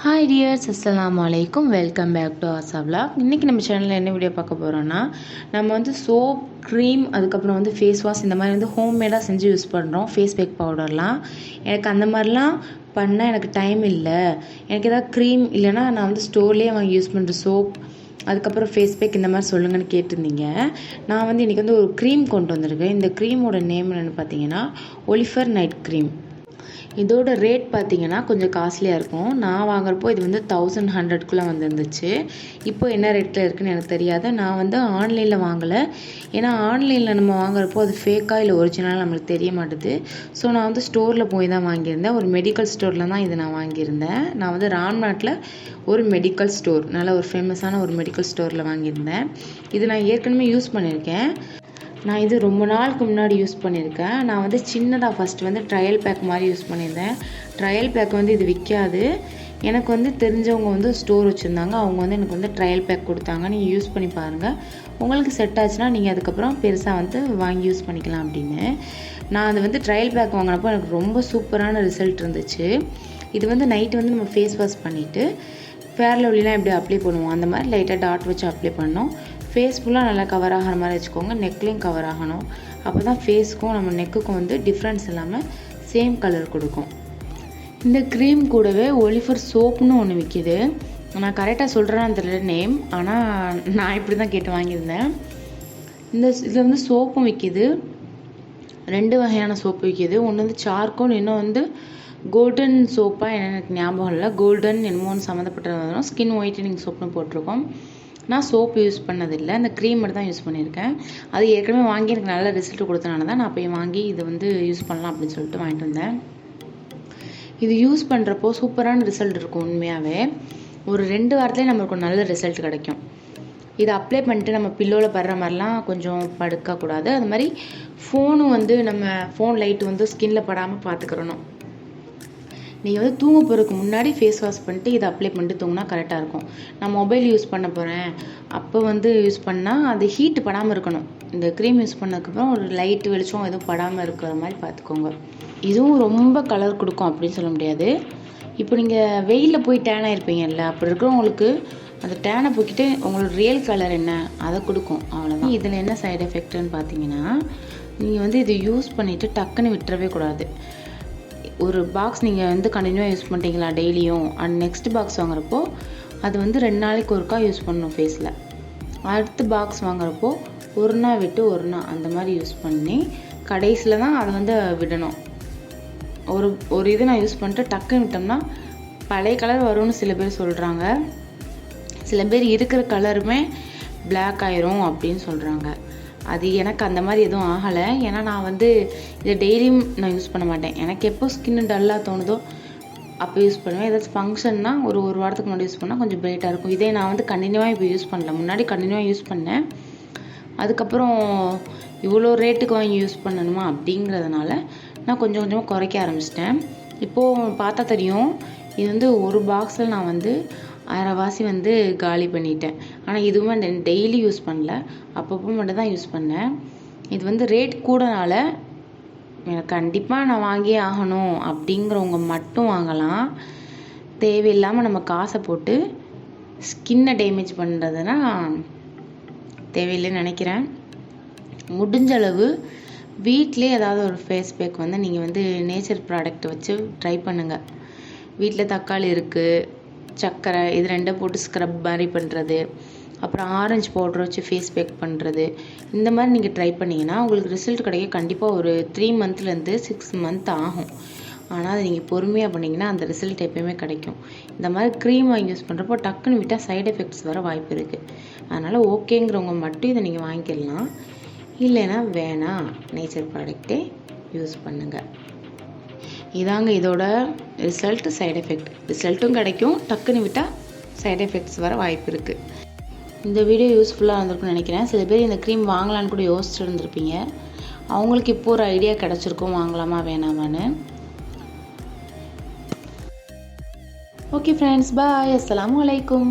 Hi dears அஸ்லாம் வலைக்கும் welcome back to Asha vlog. இன்றைக்கி நம்ம சேனலில் என்ன வீடியோ பார்க்க போகிறோன்னா நம்ம வந்து சோப் க்ரீம் அதுக்கப்புறம் வந்து ஃபேஸ் வாஷ் இந்த மாதிரி வந்து ஹோம்மேடாக செஞ்சு யூஸ் பண்ணுறோம் ஃபேஸ் பேக் பவுடர்லாம் எனக்கு அந்த மாதிரிலாம் பண்ண எனக்கு டைம் இல்லை. எனக்கு ஏதாவது க்ரீம் இல்லைன்னா நான் வந்து ஸ்டோர்லேயே வாங்கி யூஸ் பண்ணுற சோப் அதுக்கப்புறம் ஃபேஸ் பேக் இந்த மாதிரி சொல்லுங்கன்னு கேட்டிருந்தீங்க. நான் வந்து இன்றைக்கி வந்து ஒரு க்ரீம் கொண்டு வந்திருக்கேன். இந்த க்ரீமோட நேம் என்னென்னு பார்த்தீங்கன்னா ஒலிஃபர் நைட் க்ரீம் இதோட ரேட் பார்த்திங்கன்னா கொஞ்சம் காஸ்ட்லியாக இருக்கும். நான் வாங்குறப்போ இது வந்து தௌசண்ட் ஹண்ட்ரட்குள்ளே வந்துருந்துச்சு. இப்போ என்ன ரேட்டில் இருக்குன்னு எனக்கு தெரியாது. நான் வந்து ஆன்லைனில் வாங்கலை. ஏன்னா ஆன்லைனில் நம்ம வாங்குறப்போ அது ஃபேக்காக இல்லை ஒரிஜினலாக நம்மளுக்கு தெரிய மாட்டுது. ஸோ நான் வந்து ஸ்டோரில் போய் தான் வாங்கியிருந்தேன். ஒரு மெடிக்கல் ஸ்டோரில் தான் இதை நான் வாங்கியிருந்தேன். நான் வந்து ராம்நாட்டில் ஒரு மெடிக்கல் ஸ்டோர் நல்ல ஒரு ஃபேமஸான ஒரு மெடிக்கல் ஸ்டோரில் வாங்கியிருந்தேன். இது நான் ஏற்கனவே யூஸ் பண்ணியிருக்கேன். நான் இது ரொம்ப நாளுக்கு முன்னாடி யூஸ் பண்ணியிருக்கேன். நான் வந்து சின்னதாக ஃபஸ்ட்டு வந்து ட்ரையல் பேக் மாதிரி யூஸ் பண்ணியிருந்தேன். ட்ரையல் பேக் வந்து இது விற்காது எனக்கு வந்து தெரிஞ்சவங்க வந்து ஸ்டோர் வச்சுருந்தாங்க. அவங்க வந்து எனக்கு வந்து ட்ரையல் பேக் கொடுத்தாங்க. நீங்கள் யூஸ் பண்ணி பாருங்கள் உங்களுக்கு செட் ஆச்சுன்னா நீங்கள் அதுக்கப்புறம் பெருசாக வந்து வாங்கி யூஸ் பண்ணிக்கலாம் அப்படின்னு. நான் அது வந்து ட்ரையல் பேக் வாங்கினப்போ எனக்கு ரொம்ப சூப்பரான ரிசல்ட் இருந்துச்சு. இது வந்து நைட்டு வந்து நம்ம ஃபேஸ் வாஷ் பண்ணிவிட்டு ஃபேர் லவ்லிலாம் எப்படி அப்ளை பண்ணுவோம்? அந்த மாதிரி லைட்டாக டாட் வச்சு அப்ளை பண்ணோம். ஃபேஸ் ஃபுல்லாக நல்லா கவர் ஆகிற மாதிரி வச்சுக்கோங்க. நெக்லேயும் கவர் ஆகணும். அப்போ தான் ஃபேஸ்க்கும் நம்ம நெக்குக்கும் வந்து டிஃப்ரென்ஸ் இல்லாமல் சேம் கலர் கொடுக்கும். இந்த க்ரீம் கூடவே ஒலிஃபர் சோப்புன்னு ஒன்று விற்கிது நான் கரெக்டாக சொல்கிறேன்னு தெரியல நேம் ஆனால் நான் இப்படி தான் கேட்டு வாங்கியிருந்தேன். இந்த இதில் வந்து சோப்பும் விற்கிது ரெண்டு வகையான சோப்பு விற்கிது ஒன்று வந்து சார்கோல் இன்னும் வந்து கோல்டன் சோப்பாக எனக்கு ஞாபகம் இல்லை. கோல்டன் என்னமோன்னு சம்மந்தப்பட்டது. ஸ்கின் ஒயிட்டனிங் சோப்னு போட்டிருக்கோம். நான் சோப்பு யூஸ் பண்ணதில்லை. அந்த க்ரீம் மட்டும் தான் யூஸ் பண்ணியிருக்கேன். அது ஏற்கனவே வாங்கி எனக்கு நல்ல ரிசல்ட் கொடுத்தனால தான் நான் போய் வாங்கி இதை வந்து யூஸ் பண்ணலாம் அப்படின்னு சொல்லிட்டு வாங்கிட்டு வந்தேன். இது யூஸ் பண்ணுறப்போ சூப்பரான ரிசல்ட் இருக்கும் உண்மையாகவே ஒரு ரெண்டு வாரத்துலேயே நம்மளுக்கு ஒரு நல்ல ரிசல்ட் கிடைக்கும். இதை அப்ளை பண்ணிட்டு நம்ம பில்லோவில் படுற மாதிரிலாம் கொஞ்சம் படுக்கக்கூடாது. அது மாதிரி ஃபோனும் வந்து நம்ம ஃபோன் லைட்டு வந்து ஸ்கின்ல படாமல் பார்த்துக்கிறணும். நீங்கள் வந்து தூங்க போகிறதுக்கு முன்னாடி ஃபேஸ் வாஷ் பண்ணிட்டு இதை அப்ளை பண்ணிட்டு தூங்கினா கரெக்டாக இருக்கும். நான் மொபைல் யூஸ் பண்ண போகிறேன் அப்போ வந்து யூஸ் பண்ணால் அது ஹீட் படாமல் இருக்கணும். இந்த க்ரீம் யூஸ் பண்ணதுக்கப்புறம் ஒரு லைட்டு வெளிச்சம் எதுவும் படாமல் இருக்கிற மாதிரி பார்த்துக்கோங்க. இதுவும் ரொம்ப கலர் கொடுக்கும் அப்படின்னு சொல்ல முடியாது. இப்போ நீங்கள் வெயிலில் போய் டேன் ஆகிருப்பீங்கல்ல அப்படி இருக்கிறவங்களுக்கு அந்த டேனை போக்கிட்டு உங்களோட ரியல் கலர் என்ன அதை கொடுக்கும். அவ்வளோதான் இதில் என்ன சைடு எஃபெக்ட்னு பார்த்தீங்கன்னா நீங்கள் வந்து இதை யூஸ் பண்ணிவிட்டு டக்குன்னு விட்டுறவே கூடாது. ஒரு பாக்ஸ் நீங்கள் வந்து கண்டினியூவாக யூஸ் பண்ணிட்டீங்களா டெய்லியும் அண்ட் நெக்ஸ்ட் பாக்ஸ் வாங்குறப்போ அது வந்து ரெண்டு நாளைக்கு ஒருக்கா யூஸ் பண்ணணும் ஃபேஸில் அடுத்த பாக்ஸ் வாங்குறப்போ ஒரு நாள் விட்டு ஒரு நாள் அந்த மாதிரி யூஸ் பண்ணி கடைசியில் தான் அதை வந்து விடணும். ஒரு ஒரு இது நான் யூஸ் பண்ணிட்டு டக்குன்னு விட்டோம்னா பழைய கலர் வரும்னு சில பேர் சொல்கிறாங்க சில பேர் இருக்கிற கலருமே பிளாக் ஆயிரும் அப்படின்னு சொல்கிறாங்க அது எனக்கு அந்த மாதிரி எதுவும் ஆகலை. ஏன்னா நான் வந்து இதை டெய்லியும் நான் யூஸ் பண்ண மாட்டேன். எனக்கு எப்போ ஸ்கின் டல்லாக தோணுதோ அப்போ யூஸ் பண்ணுவேன். ஏதாச்சும் ஃபங்க்ஷன்னா ஒரு ஒரு வாரத்துக்கு முன்னாடி யூஸ் பண்ணால் கொஞ்சம் பிரைட்டாக இருக்கும். இதே நான் வந்து கண்டினியூவாக இப்போ யூஸ் பண்ணல. முன்னாடி கண்டினியூவாக யூஸ் பண்ணேன். அதுக்கப்புறம் இவ்வளோ ரேட்டுக்கு வாங்கி யூஸ் பண்ணணுமா அப்படிங்கிறதுனால நான் கொஞ்சம் கொஞ்சமாக குறைக்க ஆரம்பிச்சிட்டேன். இப்போது பார்த்தா தெரியும் இது வந்து ஒரு பாக்ஸில் நான் வந்து அரைவாசி வந்து காலி பண்ணிட்டேன். ஆனால் இதுவுமே டெய்லி யூஸ் பண்ணல. அப்பப்போ மட்டும் தான் யூஸ் பண்ணேன். இது வந்து ரேட் கூடனால எனக்கு கண்டிப்பாக நான் வாங்கியே ஆகணும் அப்படிங்கிறவங்க மட்டும் வாங்கலாம். தேவையில்லாமல் நம்ம காசை போட்டு ஸ்கின்னை டேமேஜ் பண்ணுறதுனா தேவையில்லைன்னு நினைக்கிறேன். முடிஞ்ச அளவு வீட்டிலே ஏதாவது ஒரு ஃபேஸ் பேக் வந்து நீங்கள் வந்து நேச்சர் ப்ராடக்ட் வச்சு ட்ரை பண்ணுங்கள் வீட்டில் தக்காளி இருக்குது சர்க்கரை இது ரெண்டும் போட்டு ஸ்க்ரப் மாதிரி பண்ணுறது அப்புறம் ஆரஞ்சு பவுடர் வச்சு ஃபேஸ் பேக் பண்ணுறது இந்த மாதிரி நீங்கள் ட்ரை பண்ணிங்கன்னா உங்களுக்கு ரிசல்ட் கிடைக்க கண்டிப்பாக ஒரு த்ரீ மந்த்லேருந்து சிக்ஸ் மந்த் ஆகும். ஆனால் அதை நீங்கள் பொறுமையாக பண்ணிங்கன்னா அந்த ரிசல்ட் எப்பயுமே கிடைக்கும். இந்த மாதிரி க்ரீம் வாங்கி யூஸ் பண்ணுறப்போ டக்குன்னு விட்டால் சைடு எஃபெக்ட்ஸ் வர வாய்ப்பு இருக்குது அதனால் ஓகேங்கிறவங்க மட்டும் இதை நீங்கள் வாங்கிக்கலாம். இல்லைன்னா வேணாம். நேச்சர் ப்ராடக்டே யூஸ் பண்ணுங்கள் இதாங்க இதோட ரிசல்ட் சைடு எஃபெக்ட் ரிசல்ட்டும் கிடைக்கும். டக்குன்னு விட்டால் சைடு எஃபெக்ட்ஸ் வர வாய்ப்பு இருக்குது இந்த வீடியோ யூஸ்ஃபுல்லாக இருந்திருக்கும்னு நினைக்கிறேன். சில பேர் இந்த க்ரீம் வாங்கலான்னு கூட யோசிச்சுட்டு இருந்திருப்பீங்க. அவங்களுக்கு இப்போ ஒரு ஐடியா கிடச்சிருக்கும். வாங்கலாமா வேணாமான்னு. ஓகே ஃப்ரெண்ட்ஸ் பாய் அஸ்லாம் அலைக்கும்